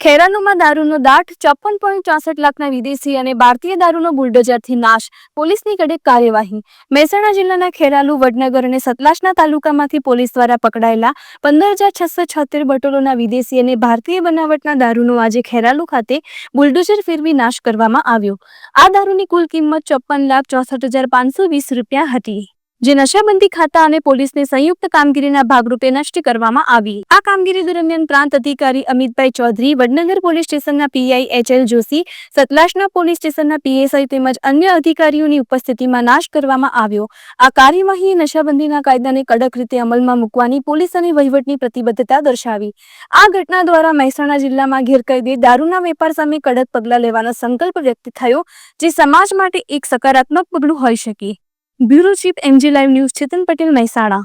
ખેરાલુમાં દારૂનો દાટ ચોપન પોઈન્ટ ચોસઠ લાખના વિદેશી અને ભારતીય દારૂનો બુલડોઝરથી નાશ. પોલીસની કડક કાર્યવાહી. મહેસાણા જિલ્લાના ખેરાલુ, વડનગર અને સતલાસના તાલુકામાંથી પોલીસ દ્વારા પકડાયેલા પંદર હજાર છસો છોતેર બટોલોના વિદેશી અને ભારતીય બનાવટના દારૂનો આજે ખેરાલુ ખાતે બુલડોઝર ફેરવી નાશ કરવામાં આવ્યો. આ દારૂની કુલ કિંમત ચોપન લાખ ચોસઠ હજાર પાંચસો વીસ રૂપિયા હતી. જે નશાબંધી ખાતા અને પોલીસની સંયુક્ત કામગીરીના ભાગરૂપે નષ્ટ કરવામાં આવી. આ કામગીરી દરમિયાન પ્રાંત અધિકારી અમિતભાઈ ચૌધરી, વડનગર પોલીસ સ્ટેશનના પીઆઈ એચ એલ જોશી સતલાસના પોલીસ સ્ટેશનના પીએસઆઈ તેમજ અન્ય અધિકારીઓની ઉપસ્થિતિમાં નાશ કરવામાં આવ્યો. આ કાર્યવાહીએ નશાબંધીના કાયદાને કડક રીતે અમલમાં મૂકવાની પોલીસ અને વહીવટની પ્રતિબદ્ધતા દર્શાવી. આ ઘટના દ્વારા મહેસાણા જિલ્લામાં ગેરકાયદે દારૂના વેપાર સામે કડક પગલાં લેવાનો સંકલ્પ વ્યક્ત થયો, જે સમાજ માટે એક સકારાત્મક પગલું હોઈ શકે. Bureau chief MG live news Chetan Patel Mehsana.